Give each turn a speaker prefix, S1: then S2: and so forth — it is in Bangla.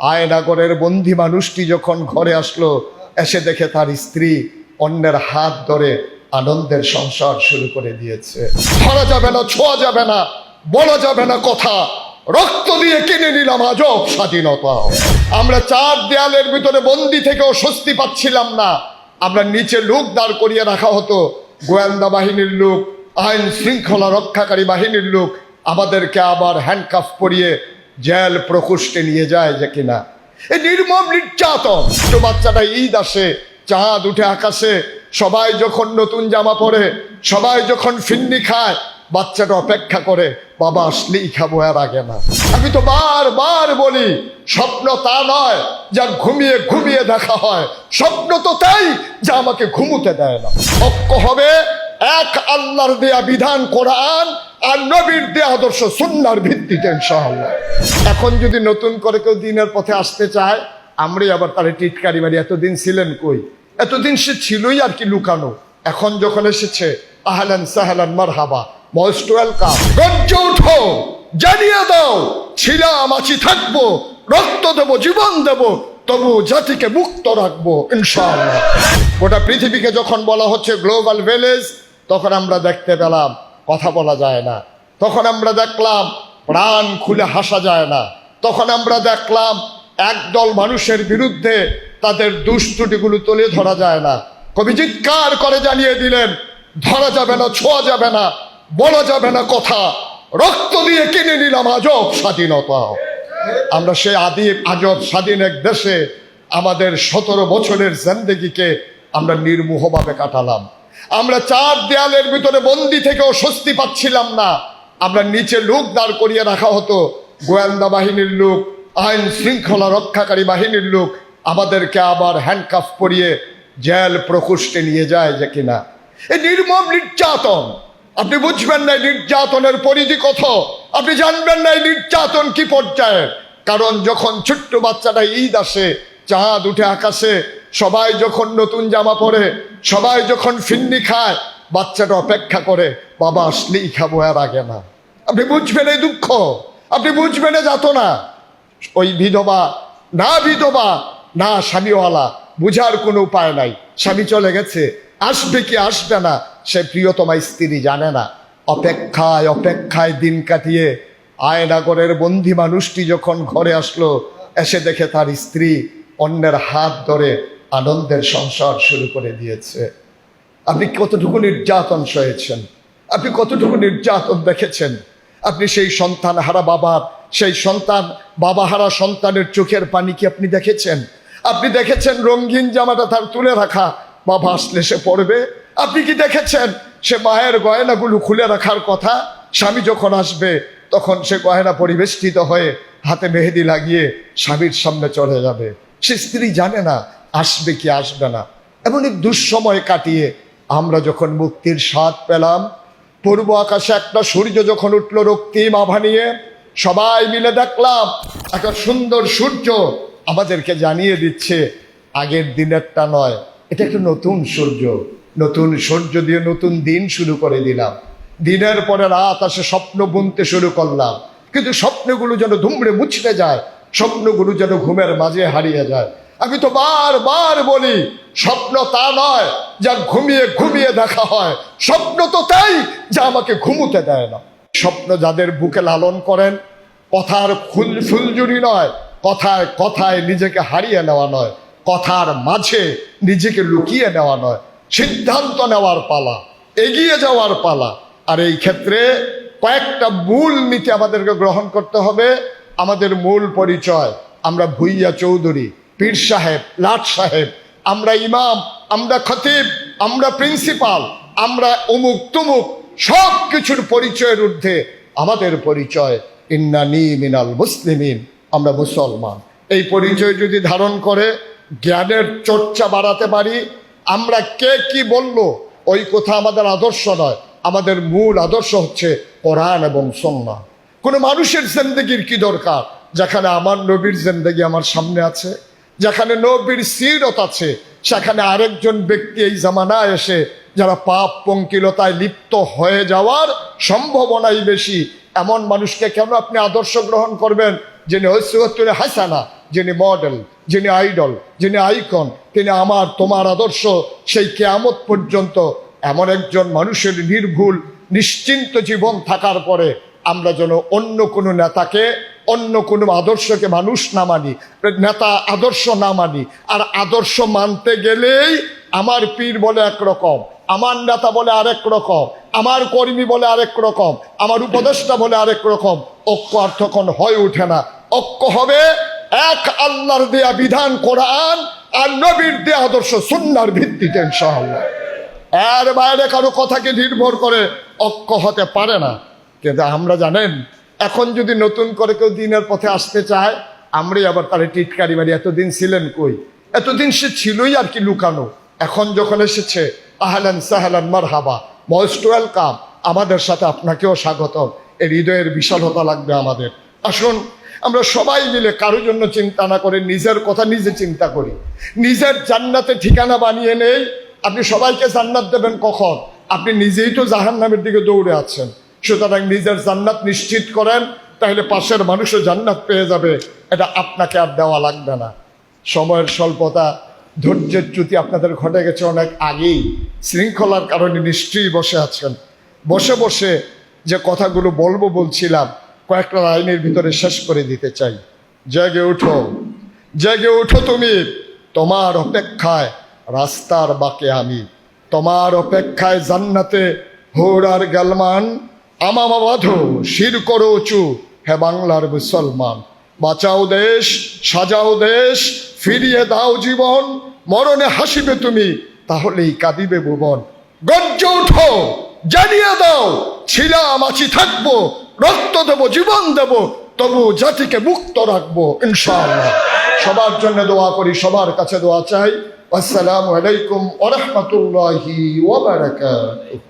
S1: আয়নাগরের বন্দি মানুষটি যখন ঘরে আসলো, এসে দেখে তার স্ত্রী অন্যের হাত ধরে আনন্দের সংসার শুরু করে দিয়েছে। ধরা যাবে না, ছোঁয়া যাবে না, বলা যাবে না কথা। রক্ত দিয়ে কিনে নিলাম আজব স্বাধীনতা। আমরা চার দেয়ালের ভিতরে বন্দি থেকেও স্বস্তি পাচ্ছিলাম না। আমরা নিচে লোক দাঁড় করিয়ে রাখা হতো। গোয়েন্দা বাহিনীর লোক, আইন শৃঙ্খলা রক্ষাকারী বাহিনীর লোক, আমাদেরকে আবার হ্যান্ডকাফ পরিয়ে জেল প্রকোষ্ঠে নিয়ে যায় যে কিনা। এই নির্মম নির্যাতন। ছোট বাচ্চাটা ঈদ আসে, চাঁদ উঠে আকাশে, সবাই যখন নতুন জামা পরে, সবাই যখন ফিন্নি খায়, বাচ্চাটা অপেক্ষা করে, বাবা, আসলেই খাব আর আগে না। আমি তো বারবার বলি, স্বপ্ন তা নয় যা ঘুমিয়ে ঘুমিয়ে দেখা হয়। স্বপ্ন তো তাই, যা আমাকে ঘুমুতে দেয় না। পক্ষ হবে এক আল্লাহর দেয়া বিধান কোরআন আর নবীর দেয়া আদর্শ সুন্নার ভিত্তিতে, ইনশাআল্লাহ। এখন যদি নতুন করে কেউ দিনের পথে আসতে চায়, আমরাই আবার তারে টিটকারি মারি, এতদিন ছিলেন কই? এতদিন সে ছিলই আর কি লুকানো। এখন যখন এসেছে, আহলান সাহলান মারহাবা মোস্ট ওয়েলকাম গর্জ উঠো জানিয়ে দাও, ছিলাম, আছি, থাকব, রক্ত দেবো, জীবন দেবো, তবু জাতিকে মুক্ত রাখব, ইনশাআল্লাহ। গোটা পৃথিবীকে যখন বলা হচ্ছে গ্লোবাল ভিলেজ তখন আমরা দেখতে পেলাম, কথা বলা যায় না। তখন আমরা দেখলাম, প্রাণ খুলে হাসা যায় না। তখন আমরা দেখলাম, একদল মানুষের বিরুদ্ধে তাদের দুষ্টুটিগুলো তুলে ধরা যায় না। কবি চিৎকার করে জানিয়ে দিলেন, ধরা যাবে না, ছোঁয়া যাবে না, বলা যাবে না কথা। রক্ত দিয়ে কিনে নিলাম আজব স্বাধীনতা। আমরা সেই আদি, আজব স্বাধীন এক দেশে আমাদের সতেরো বছরের জিন্দেগিকে আমরা নির্মোহভাবে কাটালাম। আমরা চার দেয়ালের ভিতরে বন্দি থেকেও স্বস্তি পাচ্ছিলাম না। আমরা নিচে লোক দাঁড় করিয়ে রাখা হতো। গোয়েন্দা বাহিনীর লোক, আইন শৃঙ্খলা রক্ষাকারী বাহিনীর লোক, আমাদেরকে আবার হ্যান্ডকাফ পরিয়ে জেল প্রকোষ্ঠে নিয়ে যায় যে কিনা। এই নির্মম নির্যাতন। আপনি বুঝবেন না নির্যাতনের পরিধি কত? আপনি জানবেন না নির্যাতন কি পর্যায়ে? কারণ যখন ছোট্ট বাচ্চাটা ঈদ আসে, চাঁদ উঠে আকাশে সবাই যখন নতুন জামা পরে, সবাই যখন ফিন্নি খায়, বাচ্চাটা অপেক্ষা করে, বাবা, আসলেই খাব আর আগে না। আপনি বুঝবেন এই দুঃখ? আপনি বুঝবেন এ যাত না ওই বিধবা, না বিধবা, না স্বামীওয়ালা, বুঝার কোনো উপায় নাই। স্বামী চলে গেছে, আসবে কি আসবে না, সে প্রিয়তমা স্ত্রী জানে না। অপেক্ষায় অপেক্ষায় দিন কাটিয়ে, আয়নাগরের বন্দি মানুষটি যখন ঘরে আসলো, এসে দেখে তার স্ত্রী অন্যের হাত ধরে আনন্দের সংসার শুরু করে দিয়েছে। আপনি কতটুকু নির্যাতন সয়েছেন? আপনি কতটুকু নির্যাতন দেখেছেন? আপনি সেই সন্তান হারা বাবার, সেই সন্তান, বাবা হারা সন্তানের চোখের পানি কি আপনি দেখেছেন? আপনি দেখেছেন রঙিন জামাটা তার তুলে রাখা বাবা আসলে সে পড়বে? আপনি কি দেখেছেন সে মায়ের গয়নাগুলো খুলে রাখার কথা? স্বামী যখন আসবে, তখন সে গয়না পরিবেষ্টিত হয়ে হাতে মেহেদি লাগিয়ে স্বামীর সামনে চলে যাবে। সে স্ত্রী জানে না আসবে কি আসবে না। এমন এক দুঃসময় কাটিয়ে আমরা যখন মুক্তির স্বাদ পেলাম, পূর্ব আকাশে একটা সূর্য যখন উঠল রক্তিম আভা নিয়ে, সবাই মিলে দেখলাম একটা সুন্দর সূর্য আমাদেরকে জানিয়ে দিচ্ছে, আগের দিনেরটা নয়, এটা একটা নতুন সূর্য। নতুন সূর্য দিয়ে নতুন দিন শুরু করে দিলাম। দিনের পরে রাত আসে, স্বপ্ন বুনতে শুরু করলাম। কিন্তু স্বপ্নগুলো যেন ধুমড়ে মুছড়ে যায়, স্বপ্নগুলো যেন ঘুমের মাঝে হারিয়ে যায়। আমি তো বারবার বলি, স্বপ্ন তা নয় যা ঘুমিয়ে ঘুমিয়ে দেখা হয়। স্বপ্ন তো তাই যা আমাকে ঘুমুতে দেয় না। স্বপ্ন যাদের বুকে লালন করেন, কথার ফুল ফুলজুরি নয়, কথায় কথায় নিজেকে হারিয়ে নেওয়া নয়, কথার মাঝে নিজেকে লুকিয়ে নেওয়া নয়, সিদ্ধান্ত নেওয়ার পালা, এগিয়ে যাওয়ার পালা। আর এই ক্ষেত্রে কয়েকটা মূল নীতি আমাদেরকে গ্রহণ করতে হবে। আমাদের মূল পরিচয়, আমরা ভুইয়া চৌধুরী। পীর সাহেব, লাট সাহেব, আমরা ইমাম, আমরা খতিব, আমরা প্রিন্সিপাল, আমরা অমুক তুমুক, সব কিছুর পরিচয়ের ঊর্ধ্বে আমাদের পরিচয় ইন্নানি মিনাল মুসলিমিন, আমরা মুসলমান। এই পরিচয় যদি ধারণ করে, জ্ঞানের চর্চা বাড়াতে পারি, আমরা কে কি বলল, ওই কথা আমাদের আদর্শ নয়, আমাদের মূল আদর্শ হচ্ছে কোরআন এবং সন্না কোনো মানুষের জিন্দগির কি দরকার, যেখানে আমার নবীর জিন্দগি আমার সামনে আছে? যেখানে নবীর সিরত আছে, সেখানে আরেকজন ব্যক্তি এই জামানায় এসে যারা পাপ পঙ্কিলতায় লিপ্ত হয়ে যাওয়ার সম্ভাবনাই বেশি। এমন মানুষকে কেন আপনি আদর্শ গ্রহণ করবেন? যিনি হসুয়াতুল হাসানা, যিনি মডেল, যিনি আইডল, যিনি আইকন, তিনি আমার, তোমার আদর্শ। সেই কেয়ামত পর্যন্ত এমন একজন মানুষের নির্ভুল, নিশ্চিন্ত জীবন থাকার পরে আমরা যেন অন্য কোনো নেতাকে অন্য কোনো আদর্শকে মানুষ না মানি, নেতা আদর্শ না মানি। আর আদর্শ মানতে গেলেই আমার পীর বলে একরকম আমার নেতা বলে আরেক রকম, আমার কর্মী বলে আরেক রকম, আমার উপদেষ্টা বলে আরেক রকম, ঐক্য আর তখন হয়ে ওঠে না। ঐক্য হবে এক আল্লাহর দেয়া বিধান কোরআন আর নবীর দেয়া আদর্শ সুন্নার ভিত্তিতে, ইনশাআল্লাহ। এর বাইরে কারও কথাকে নির্ভর করে ঐক্য হতে পারে না। কিন্তু আমরা জানেন এখন যদি নতুন করে কেউ দিনের পথে আসতে চায়, আমরাই আবার তার টিটকারি মারি, এতদিন ছিলেন কই? এতদিন সে ছিলই আর কি লুকানো। এখন যখন এসেছে, আহলান সাহালান মার হাবা মোস্ট ওয়েলকাম। আমাদের সাথে আপনাকেও স্বাগত এই হৃদয়ের বিশালতা লাগবে আমাদের। আসুন, আমরা সবাই মিলে কারও জন্য চিন্তা না করে নিজের কথা নিজে চিন্তা করি। নিজের জান্নাতে ঠিকানা বানিয়ে নেই। আপনি সবাইকে জান্নাত দেবেন কখন? আপনি নিজেই তো জাহান নামের দিকে দৌড়ে আছেন। সুতরাং নিজের জান্নাত নিশ্চিত করেন, তাহলে পাশের মানুষও জান্নাত পেয়ে যাবে। এটা আপনাকে আর দেওয়া লাগবে না। সময়ের স্বল্পতা, ধৈর্যের চ্যুতি আপনাদের ঘটে গেছে অনেক আগেই। শৃঙ্খলার কারণে নিশ্চয়ই বসে আছেন। বসে বসে যে কথাগুলো বলব বলছিলাম, কয়েকটা লাইনের ভিতরে শেষ করে দিতে চাই। জেগে উঠো। জেগে উঠো তুমি। তোমার অপেক্ষায় রাস্তার বাকে আমি। তোমার অপেক্ষায় জান্নাতে হোরার গালমান। আমামা বাঁধো শির করো উঁচু। হে বাংলার মুসলমান, বাঁচাও দেশ, সাজাও দেশ, ফিরিয়ে দাও জীবন, মরণে হাসিবে তুমি, তাহলেই কাঁদিবে ভুবন। গর্জ উঠো জানিয়ে দাও ছিলাম আছি থাকব, রক্ত দেবো, জীবন দেবো, তবু জাতিকে মুক্ত রাখব, ইনশাআল্লাহ। সবার জন্য দোয়া করি, সবার কাছে দোয়া চাই। আসসালামু আলাইকুম ওরহমতুল্লাহি ওবারাকাতুহু